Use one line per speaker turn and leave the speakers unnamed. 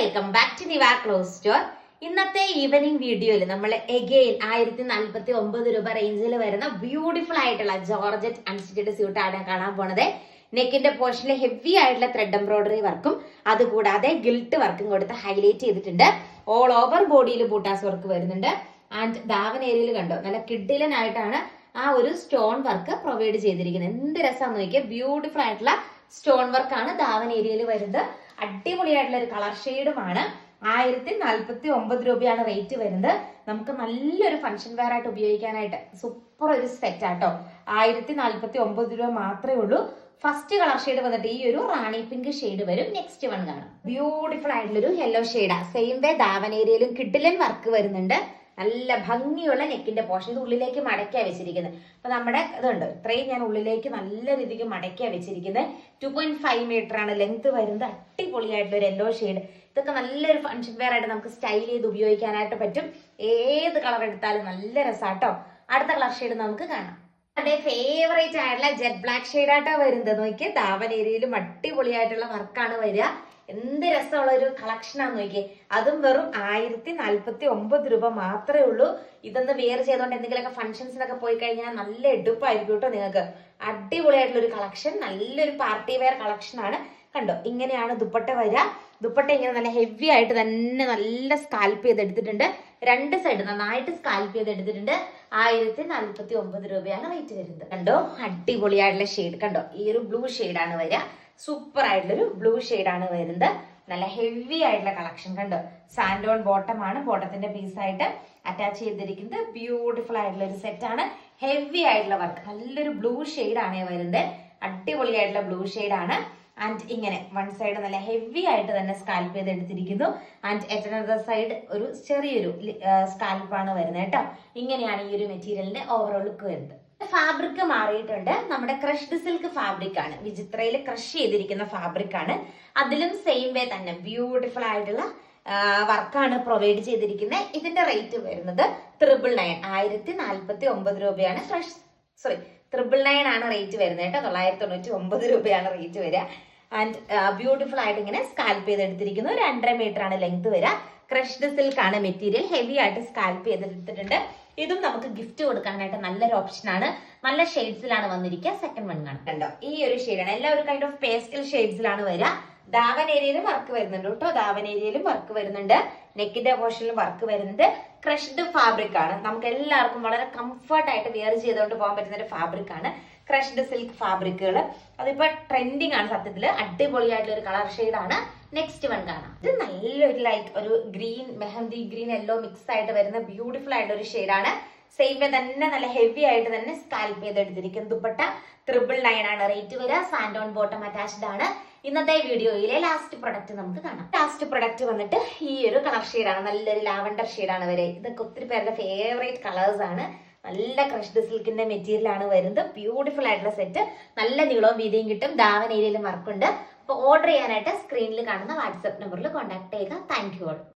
Welcome back to Nivar clothes store ഇന്നത്തെ evening വീഡിയോയിൽ നമ്മൾ എഗെയിൻ ആയിരത്തി നാൽപ്പത്തി ഒമ്പത് രൂപ റേഞ്ചിൽ വരുന്ന ബ്യൂട്ടിഫുൾ ആയിട്ടുള്ള ജോർജറ്റ് സ്യൂട്ട് ആണ് കാണാൻ പോണത്. നെക്കിന്റെ പോർഷനിൽ ഹെവി ആയിട്ടുള്ള ത്രെഡ് എംബ്രോയിഡറി വർക്കും അതുകൂടാതെ ഗിൽട്ട് വർക്കും കൊടുത്ത് ഹൈലൈറ്റ് ചെയ്തിട്ടുണ്ട്. ഓൾ ഓവർ ബോഡിയിൽ ബൂട്ടാസ് വർക്ക് വരുന്നുണ്ട്. ആൻഡ് ദാവൻ ഏരിയയിൽ കണ്ടോ? നല്ല കിഡിലൻ ആയിട്ടാണ് ആ ഒരു സ്റ്റോൺ വർക്ക് പ്രൊവൈഡ് ചെയ്തിരിക്കുന്നത്. എന്ത് രസമാണെന്ന് നോക്കിയാൽ ബ്യൂട്ടിഫുൾ ആയിട്ടുള്ള സ്റ്റോൺ വർക്കാണ് ദാവൻ ഏരിയയിൽ വരുന്നത്. അടിപൊളിയായിട്ടുള്ള ഒരു കളർ ഷെയ്ഡുമാണ് ആയിരത്തി നാൽപ്പത്തി ഒമ്പത് രൂപയാണ് റേറ്റ് വരുന്നത്. നമുക്ക് നല്ലൊരു ഫംഗ്ഷൻ വെയർ ആയിട്ട് ഉപയോഗിക്കാനായിട്ട് സൂപ്പർ ഒരു സെറ്റ് ആട്ടോ. ആയിരത്തി നാൽപ്പത്തി ഒമ്പത് രൂപ മാത്രമേ ഉള്ളൂ. ഫസ്റ്റ് കളർ ഷെയ്ഡ് വന്നിട്ട് ഈ ഒരു റാണി പിങ്ക് ഷെയ്ഡ് വരും. നെക്സ്റ്റ് വൺ കാണാം. ബ്യൂട്ടിഫുൾ ആയിട്ടുള്ള ഒരു യെല്ലോ ഷെയ്ഡാ സെയിം വേ ദാവൻ ഏരിയയിലും കിഡിലൻ വർക്ക് വരുന്നുണ്ട്. നല്ല ഭംഗിയുള്ള നെക്കിന്റെ പോർഷൻ ഇത് ഉള്ളിലേക്ക് മടക്കിയാ വെച്ചിരിക്കുന്നത്. അപ്പൊ നമ്മുടെ ഇതുണ്ട്. ഇത്രയും ഞാൻ ഉള്ളിലേക്ക് നല്ല രീതിക്ക് മടക്കിയാ വെച്ചിരിക്കുന്നത്. ടു പോയിന്റ് ഫൈവ് മീറ്റർ ആണ്. ലെങ്ത് വരുന്നത് അടിപൊളിയായിട്ടുള്ള ഒരു യെല്ലോ ഷെയ്ഡ് ഇതൊക്കെ നല്ലൊരു ഫങ്ഷൻ വെയർ ആയിട്ട് നമുക്ക് സ്റ്റൈൽ ചെയ്ത് ഉപയോഗിക്കാനായിട്ട് പറ്റും. ഏത് കളർ എടുത്താലും നല്ല രസാട്ടോ അടുത്ത കളർ ഷെയ്ഡ് നമുക്ക് കാണാം. എന്റെ ഫേവറേറ്റ് ആയിട്ടുള്ള ജെറ്റ് ബ്ലാക്ക് ഷെയ്ഡ് ആയിട്ടാണ് വരുന്നത്. നോക്കിയാൽ ധാവൻ ഏരിയയിലും അടിപൊളിയായിട്ടുള്ള വർക്കാണ് വരിക. എന്ത് രസമുള്ള ഒരു കളക്ഷനാന്ന് നോക്കിയേ. അതും വെറും ആയിരത്തി നാല്പത്തി ഒമ്പത് രൂപ മാത്രമേ ഉള്ളൂ. ഇതൊന്ന് വെയർ ചെയ്തുകൊണ്ട് എന്തെങ്കിലുമൊക്കെ ഫംഗ്ഷൻസിനൊക്കെ പോയി കഴിഞ്ഞാൽ നല്ല എടുപ്പായിരിക്കും കേട്ടോ നിങ്ങൾക്ക്. അടിപൊളിയായിട്ടുള്ള ഒരു കളക്ഷൻ നല്ലൊരു പാർട്ടി വെയർ കളക്ഷൻ ആണ്. കണ്ടോ? ഇങ്ങനെയാണ് ദുപ്പട്ട വരിക. ദുപ്പട്ട ഇങ്ങനെ നല്ല ഹെവി ആയിട്ട് തന്നെ നല്ല സ്കാൽപ്പ് ചെയ്ത് എടുത്തിട്ടുണ്ട് രണ്ട് സൈഡ് നന്നായിട്ട് സ്കാൽപ്പ് ചെയ്ത് എടുത്തിട്ടുണ്ട് ആയിരത്തി നാല്പത്തി ഒമ്പത് രൂപയാണ് റേറ്റ് വരുന്നത്. കണ്ടോ? അടിപൊളിയായിട്ടുള്ള ഷെയ്ഡ് കണ്ടോ? ഈ ഒരു ബ്ലൂ ഷെയ്ഡാണ് വരിക. സൂപ്പർ ആയിട്ടുള്ളൊരു ബ്ലൂ ആണ് വരുന്നത്. നല്ല ഹെവി ആയിട്ടുള്ള കളക്ഷൻ കണ്ടോ. സാൻഡോൺ ബോട്ടം ആണ്. ബോട്ടത്തിന്റെ പീസായിട്ട് അറ്റാച്ച് ചെയ്തിരിക്കുന്നത്. ബ്യൂട്ടിഫുൾ ആയിട്ടുള്ള ഒരു സെറ്റ് ആണ്. ഹെവി ആയിട്ടുള്ള വർക്ക് നല്ലൊരു ബ്ലൂ ആണ് വരുന്നത്. അടിപൊളിയായിട്ടുള്ള ബ്ലൂ ആണ് ആൻഡ് ഇങ്ങനെ വൺ സൈഡ് നല്ല ഹെവി ആയിട്ട് തന്നെ സ്കാൽപ്പ് ചെയ്ത് എടുത്തിരിക്കുന്നു ആൻഡ് എറ്റനദർ സൈഡ് ഒരു ചെറിയൊരു സ്കാൽപ്പാണ് വരുന്നത് കേട്ടോ. ഇങ്ങനെയാണ് ഈ ഒരു മെറ്റീരിയലിന്റെ ഓവറോൾ ലുക്ക് വരുന്നത്. ഫാബ്രിക് മാറിയിട്ടുണ്ട്. നമ്മുടെ ക്രഷ്ഡ് സിൽക്ക് ഫാബ്രിക് ആണ്. വിചിത്രയിൽ ക്രഷ് ചെയ്തിരിക്കുന്ന ഫാബ്രിക് ആണ്. അതിലും സെയിം വേ തന്നെ. ബ്യൂട്ടിഫുൾ ആയിട്ടുള്ള വർക്കാണ് പ്രൊവൈഡ് ചെയ്തിരിക്കുന്നത്. ഇതിന്റെ റേറ്റ് വരുന്നത് ത്രിബിൾ നയൻ ആയിരത്തി നാൽപ്പത്തി ഒമ്പത് രൂപയാണ്. ഫ്രഷ് സോറി ത്രിബിൾ നയൻ ആണ് റേറ്റ് വരുന്നത് കേട്ടോ. തൊള്ളായിരത്തി തൊണ്ണൂറ്റി ഒമ്പത് രൂപയാണ് റേറ്റ് വരിക. ആൻഡ് ബ്യൂട്ടിഫുൾ ആയിട്ട് ഇങ്ങനെ സ്കാൽപ്പ് ചെയ്തെടുത്തിരിക്കുന്നു. രണ്ടര മീറ്റർ ആണ് ലെങ്ത് വരിക. ക്രഷ്ഡ് സിൽക്ക് ആണ് മെറ്റീരിയൽ ഹെവി ആയിട്ട് സ്കാൽപ്പ് ചെയ്തെടുത്തിട്ടുണ്ട്. ഇതും നമുക്ക് ഗിഫ്റ്റ് കൊടുക്കാനായിട്ട് നല്ലൊരു ഓപ്ഷൻ ആണ്. നല്ല ഷെയ്ഡ്സിലാണ് വന്നിരിക്കുക. സെക്കൻഡ് വൺ കണ്ടോ? ഈ ഒരു ഷെയ്ഡാണ് എല്ലാം ഒരു കൈൻഡ് ഓഫ് പേസ്റ്റൽ ഷെയ്ഡ്സിലാണ് വരിക. ദാവൻ ഏരിയയിലും വർക്ക് വരുന്നുണ്ട് കേട്ടോ. ദാവൻ ഏരിയയിലും വർക്ക് വരുന്നുണ്ട്. നെക്കിന്റെ പോർഷനിലും വർക്ക് വരുന്നത് ക്രഷ്ഡ് ഫാബ്രിക് ആണ്. നമുക്ക് എല്ലാവർക്കും വളരെ കംഫർട്ട് ആയിട്ട് വെയർ ചെയ്തുകൊണ്ട് പോകാൻ പറ്റുന്ന ഒരു ഫാബ്രിക് ആണ് ക്രഷ്ഡ് സിൽക്ക് ഫാബ്രിക്കുകൾ അതിപ്പോ ട്രെൻഡിങ് ആണ് സത്യത്തിൽ. അടിപൊളിയായിട്ടുള്ള ഒരു കളർ ഷെയ്ഡാണ് നെക്സ്റ്റ് വൺ കാണാം. ഇത് നല്ലൊരു ലൈക്ക് ഒരു green mehndi green yellow mix ആയിട്ട് വരുന്ന ബ്യൂട്ടിഫുൾ ആയിട്ടുള്ള ഒരു ഷെയ്ഡാണ് സെയിം തന്നെ നല്ല ഹെവി ആയിട്ട് തന്നെ സ്കാൽപ്പ് ചെയ്തെടുത്തിരിക്കും ദുപ്പട്ട ട്രിപ്പിൾ നയൻ ആണ് റേറ്റ് വരിക. സാൻഡോൺ ബോട്ടം അറ്റാച്ച്ഡ് ആണ്. ഇന്നത്തെ വീഡിയോയിലെ ലാസ്റ്റ് പ്രൊഡക്റ്റ് നമുക്ക് കാണാം. ലാസ്റ്റ് പ്രൊഡക്റ്റ് വന്നിട്ട് ഈ ഒരു കളർ ഷെയ്ഡാണ് നല്ലൊരു ലാവണ്ടർ ഷെയ്ഡാണ് വരെ. ഇതൊക്കെ ഒത്തിരി പേരുടെ ഫേവറേറ്റ് കളേഴ്സ് ആണ്. നല്ല ക്രഷ്ഡ് സിൽക്കിന്റെ മെറ്റീരിയൽ ആണ് വരുന്നത്. ബ്യൂട്ടിഫുൾ ആയിട്ടുള്ള സെറ്റ് നല്ല നീളവും വീതിയും കിട്ടും. ദാവൻ ഏരിയയിലും വർക്കുണ്ട് അപ്പോൾ ഓർഡർ ചെയ്യാനായിട്ട് സ്ക്രീനിൽ കാണുന്ന വാട്സ്ആപ്പ് നമ്പറിൽ കോൺടാക്ട് ചെയ്യുക. Thank you all